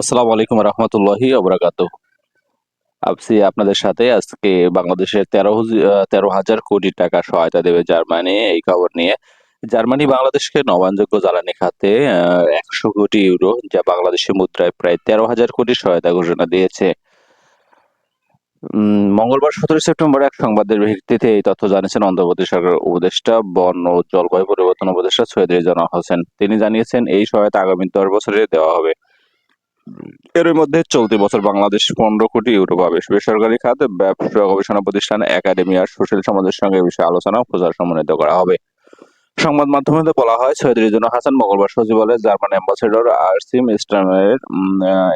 আসসালামু আলাইকুম রহমতুল্লাহি অবরাকাত আপসি আপনাদের সাথে আজকে বাংলাদেশের তেরো তেরো হাজার কোটি টাকা সহায়তা দেবে জার্মানি এই খবর নিয়ে। জার্মানি বাংলাদেশকে নবায়নযোগ্য জ্বালানি খাতে একশো কোটি ইউরো, যা বাংলাদেশি মুদ্রায় প্রায় তেরো হাজার কোটি সহায়তা ঘোষণা দিয়েছে। মঙ্গলবার সতেরো সেপ্টেম্বর এক সংবাদের ভিত্তিতে এই তথ্য জানিয়েছেন অন্ধ্রপ্রদেশ সরকার উপদেষ্টা, বন ও জলবায়ু পরিবর্তন উপদেষ্টা সৈয়দ রেজানা হোসেন। তিনি জানিয়েছেন, এই সহায়তা আগামী দশ বছরে দেওয়া হবে। এর মধ্যে চলতি বছর বাংলাদেশ পনেরো কোটি ইউরো পাবে বেসরকারি খাত ব্যবসা গবেষণা প্রতিষ্ঠান একাডেমি আর সুশীল সমাজের সঙ্গে এ বিষয়ে আলোচনা প্রচার সমন্বিত করা হবে। সংবাদ মাধ্যমে বলা হয়, সৈয়দ রিজুনা হাসান মঙ্গলবার সচিবালয়ে জার্মান অ্যাম্বাসেডর আরসিম ইস্টামের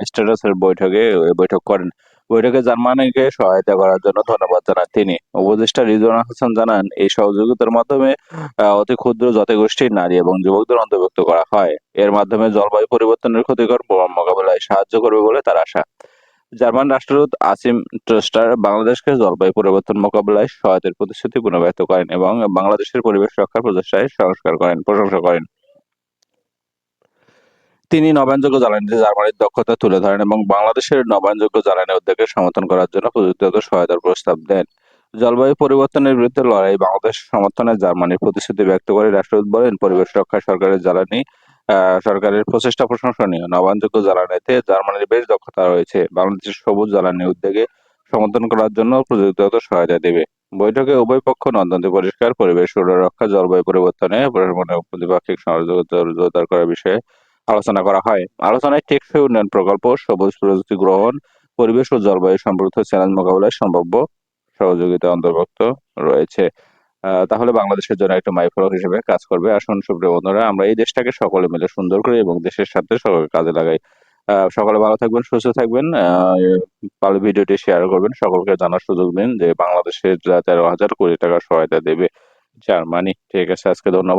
স্ট্যাটাসের বৈঠকে বৈঠক করেন। বৈঠকে জার্মানিকে সহায়তা করার জন্য ধন্যবাদ জানান তিনি। উপদেষ্টা রিজওয়ান হাসান জানান, এই সহযোগিতার মাধ্যমে অতি ক্ষুদ্র জাতিগোষ্ঠীর নারী এবং যুবকদের অন্তর্ভুক্ত করা হয়। এর মাধ্যমে জলবায়ু পরিবর্তনের ক্ষতিকর প্রভাব মোকাবেলায় সাহায্য করবে বলে তার আশা। জার্মান রাষ্ট্রদূত আসিম ট্রস্টার বাংলাদেশকে জলবায়ু পরিবর্তন মোকাবেলায় সহায়তার প্রতিশ্রুতি পুনর্ব্যক্ত করেন এবং বাংলাদেশের পরিবেশ রক্ষার প্রচেষ্টায় সংস্কার করেন, প্রশংসা করেন। তিনি নবায়নযোগ্য জ্বালানিতে জার্মানির দক্ষতা তুলে ধরেন এবং বাংলাদেশের নবায়নযোগ্য জ্বালানি উদ্যোগকে সমর্থন করার জন্য প্রযুক্তিগত সহায়তার প্রস্তাব দেন। জলবায়ু পরিবর্তনের বিরুদ্ধে লড়াই বাংলাদেশ সমর্থনে জার্মানির প্রতিশ্রুতি ব্যক্ত করে রাষ্ট্রদূত বলেন, পরিবেশ রক্ষায় সরকারের জ্বালানি সরকারের প্রচেষ্টা প্রশংসনীয়। নবায়নযোগ্য জ্বালানিতে জার্মানির বেশ দক্ষতা রয়েছে। বাংলাদেশের সবুজ জ্বালানি উদ্যোগে সমর্থন করার জন্য প্রযুক্তিগত সহায়তা দেবে। বৈঠকে উভয় পক্ষ নন্দন্তী পরিষ্কার, পরিবেশ রক্ষা জলবায়ু পরিবর্তনে প্রতিপাক্ষিক সহযোগিতা জোরদার করার বিষয়ে আলোচনা করা হয়। আলোচনায় টেকসই উন্নয়ন প্রকল্প, সবুজ প্রযুক্তি গ্রহণ, পরিবেশ ও জলবায়ু সম্পর্কিত চ্যালেঞ্জ মোকাবেলায় সম্ভাব্য সহযোগিতা অন্তর্ভুক্ত রয়েছে। তাহলে বাংলাদেশের জন্য একটা মাইফলক হিসেবে কাজ করবে। আসুন সুপ্রিয় বন্ধুরা, আমরা এই দেশটাকে সকলে মিলে সুন্দর করে এবং দেশের সাথে সকলকে কাজে লাগাই। সকলে ভালো থাকবেন, সুস্থ থাকবেন। ভালো ভিডিওটি শেয়ার করবেন, সকলকে জানার সুযোগ দিন যে বাংলাদেশের তেরো হাজার কোটি টাকা সহায়তা দেবে জার্মানি। ঠিক আছে, আজকে ধন্যবাদ।